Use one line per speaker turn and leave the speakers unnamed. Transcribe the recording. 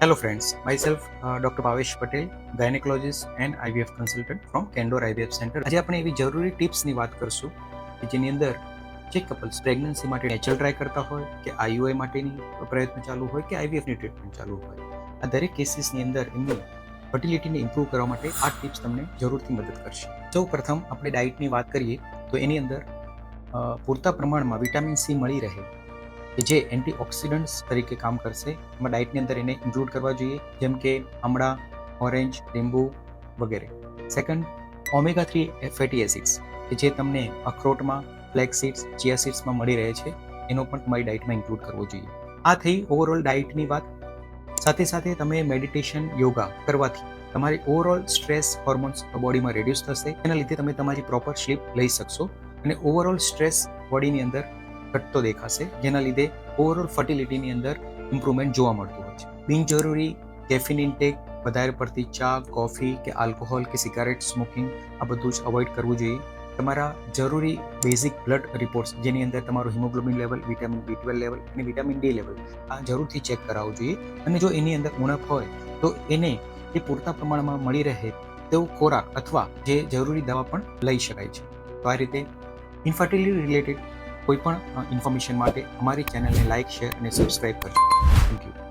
Hello friends, myself uh, Dr. Bhavesh Patel, gynecologist and IVF consultant from Candor IVF Center. આજે આપણે એવી જરૂરી ટિપ્સની વાત કરશું કે જેની અંદર જે કપલ્સ પ્રેગ્નન્સી માટે નેચરલ ટ્રાય કરતા હોય કે આઈયુઆઈ માટેની પ્રયત્ન ચાલુ હોય કે આઈવીએફની ટ્રીટમેન્ટ ચાલુ હોય આ દરેક કેસીસની અંદર એમની ફર્ટિલિટીને ઇમ્પ્રૂવ કરવા માટે આ ટિપ્સ તમને જરૂરથી મદદ કરશે સૌ પ્રથમ આપણે ડાયટની વાત કરીએ તો એની અંદર પૂરતા પ્રમાણમાં વિટામિન સી મળી રહે કે જે એન્ટીઓક્સિડન્ટ્સ તરીકે કામ કરશે, એમાં ડાયટની અંદર એને ઇન્ક્લુડ કરવા જોઈએ, જેમ કે આમળા ઓરેન્જ, લીંબુ વગેરે. Second omega three fatty acids કે જે તમને અખરોટમાં ફ્લેક્સ સીડ્સ ચિયા સીડ્સમાં મળી રહે છે, એનો પણ તમારી ડાયટમાં ઇન્ક્લુડ કરવો જોઈએ. આ થઈ ઓવરઓલ ડાયટની વાત. સાથે સાથે તમે મેડિટેશન, યોગા કરવાથી તમારી ઓવરઓલ સ્ટ્રેસ હોર્મોન્સ બોડીમાં રેડ્યુસ થશે, એના લીધે તમે તમારી પ્રોપર સ્લીપ લઈ શકશો. અને ઓવરઓલ સ્ટ્રેસ બોડીની અંદર ઘટતો દેખાશે, જેના લીધે ઓવરઓલ ફર્ટિલિટીની અંદર ઇમ્પ્રુવમેન્ટ જોવા મળતું હોય છે. બિનજરૂરી કેફિન ઇન્ટેક વધારે પડતી ચા કોફી કે આલ્કોહોલ કે સિગારેટ સ્મોકિંગ આ બધું જ અવોઇડ કરવું જોઈએ. તમારા જરૂરી બેઝિક બ્લડ રિપોર્ટ્સ જેની અંદર તમારું hemoglobin level vitamin B twelve level અને વિટામિન ડી લેવલ આ જરૂરથી ચેક કરાવવું જોઈએ. અને જો એની અંદર ઉણપ હોય, તો એને એ પૂરતા પ્રમાણમાં મળી રહે તેવો ખોરાક અથવા જે જરૂરી દવા પણ લઈ શકાય છે. તો આ રીતે ઇન્ફર્ટિલિટી રિલેટેડ કોઈ પણ ઇન્ફોર્મેશન માટે અમારી ચેનલને લાઇક શેર અને સબસ્ક્રાઈબ કરજો. Thank you